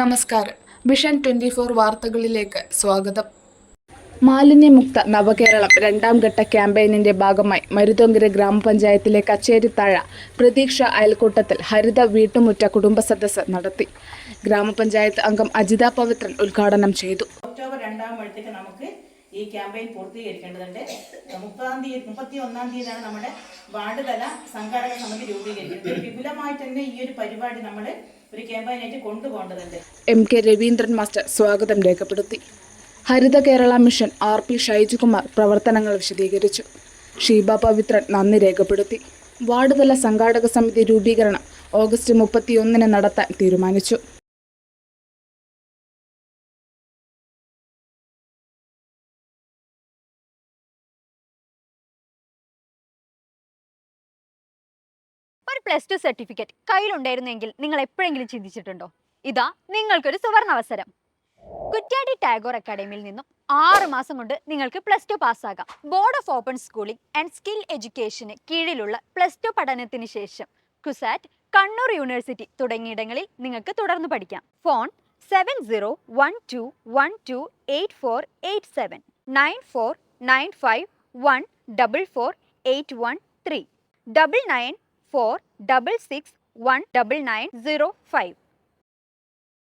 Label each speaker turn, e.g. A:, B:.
A: നമസ്കാരം. Vision twenty four വാർത്തകളിലേക്ക് സ്വാഗതം. മാലിന്യമുക്ത നവകേരളം രണ്ടാം ഘട്ട ക്യാമ്പയിനിന്റെ ഭാഗമായി മരുതോങ്കര ഗ്രാമപഞ്ചായത്തിലെ കച്ചേരിത്താഴ പ്രതീക്ഷ അയൽക്കൂട്ടത്തിൽ ഹരിത വീട്ടുമുറ്റ കുടുംബ സദസ്സ് നടത്തി. ഗ്രാമപഞ്ചായത്ത് അംഗം അജിത പവിത്രൻ ഉദ്ഘാടനം ചെയ്തു.
B: ഒക്ടോബർ രണ്ടാകുമ്പോഴത്തേക്ക് നമുക്ക് ഈ ക്യാമ്പയിൻ പൂർത്തീകരിക്കേണ്ടതുണ്ട്. മുപ്പതാം തീയതി മുപ്പത്തി ഒന്നാം തീയതിയാണ് നമ്മുടെ വാർഡ് തല സംഘാടക സമിതി രൂപീകരിക്കുന്നത്. വിപുലമായിട്ട് തന്നെ ഈ ഒരു പരിപാടി നമ്മൾ ഒരു ക്യാമ്പയിനായിട്ട് കൊണ്ടുപോകേണ്ടതുണ്ട്.
A: എം കെ രവീന്ദ്രൻ മാസ്റ്റർ സ്വാഗതം രേഖപ്പെടുത്തി. Haritha Kerala mission R P Shaijukumar പ്രവർത്തനങ്ങൾ വിശദീകരിച്ചു. ഷീബ പവിത്രൻ നന്ദി രേഖപ്പെടുത്തി. വാർഡ് തല സംഘാടക സമിതി രൂപീകരണം ഓഗസ്റ്റ് മുപ്പത്തിയൊന്നിന് നടത്താൻ തീരുമാനിച്ചു.
C: ഒരു പ്ലസ് ടു സർട്ടിഫിക്കറ്റ് കയ്യിലുണ്ടായിരുന്നെങ്കിൽ നിങ്ങൾ എപ്പോഴെങ്കിലും ചിന്തിച്ചിട്ടുണ്ടോ? ഇതാ നിങ്ങൾക്കൊരു സുവർണ അവസരം കുറ്റ്യാടി ടാഗോർ അക്കാഡമിയിൽ നിന്നും ആറ് മാസം കൊണ്ട് നിങ്ങൾക്ക് plus two പാസ്സാകാം board of open schooling and skill എഡ്യൂക്കേഷന് കീഴിലുള്ള പ്ലസ് ടു പഠനത്തിന് ശേഷം കുസാറ്റ് കണ്ണൂർ യൂണിവേഴ്സിറ്റി തുടങ്ങിയിടങ്ങളിൽ നിങ്ങൾക്ക് തുടർന്ന് പഠിക്കാം. Phone seven zero one two one two eight four eight seven nine four nine five one double four eight one three double nine four double six one double nine zero five